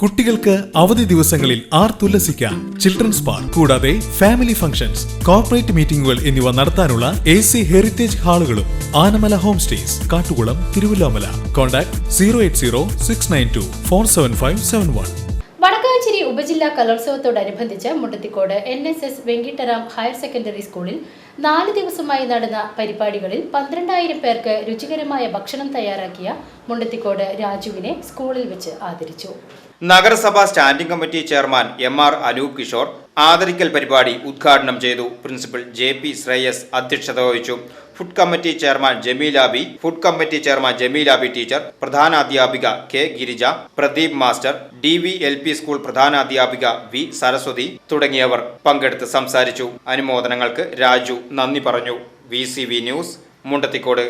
കുട്ടികൾക്ക് അവധി ദിവസങ്ങളിൽ ആർ തുല്ലസിക്കാം. ചിൽഡ്രൻസ് പാർക്ക് കൂടാതെ ഫാമിലി ഫംഗ്ഷൻസ് കോർപ്പറേറ്റ് മീറ്റിംഗുകൾ എന്നിവ നടത്താനുള്ള A C heritage ഹാളുകളും Anamala home stays Kattukulam Thiruvilwamala. Contact zero eight zero six nine two four seven five seven one ഉപജില്ലാ കലോത്സവത്തോടനുബന്ധിച്ച് Mundathikode N S S Venkitaram higher secondary സ്കൂളിൽ നാല് ദിവസമായി നടന്ന പരിപാടികളിൽ പന്ത്രണ്ടായിരം പേർക്ക് രുചികരമായ ഭക്ഷണം തയ്യാറാക്കിയ മുണ്ടത്തിക്കോട് രാജുവിനെ സ്കൂളിൽ വെച്ച് ആദരിച്ചു. നഗരസഭാ standing committee chairman M R Anoop Kishore ആദരിക്കൽ പരിപാടി ഉദ്ഘാടനം ചെയ്തു പ്രിൻസിപ്പൽ ജെ പി ശ്രേയസ് അധ്യക്ഷത വഹിച്ചു. Food committee chairman Jameelabi food committee chairman Jameelabi teacher പ്രധാനാധ്യാപിക K Girija Pradeep master D V L P school പ്രധാനാധ്യാപിക V Saraswathi തുടങ്ങിയവർ പങ്കെടുത്ത് സംസാരിച്ചു. അനുമോദനങ്ങൾക്ക് രാജു നന്ദി പറഞ്ഞു. V news Mundathikode.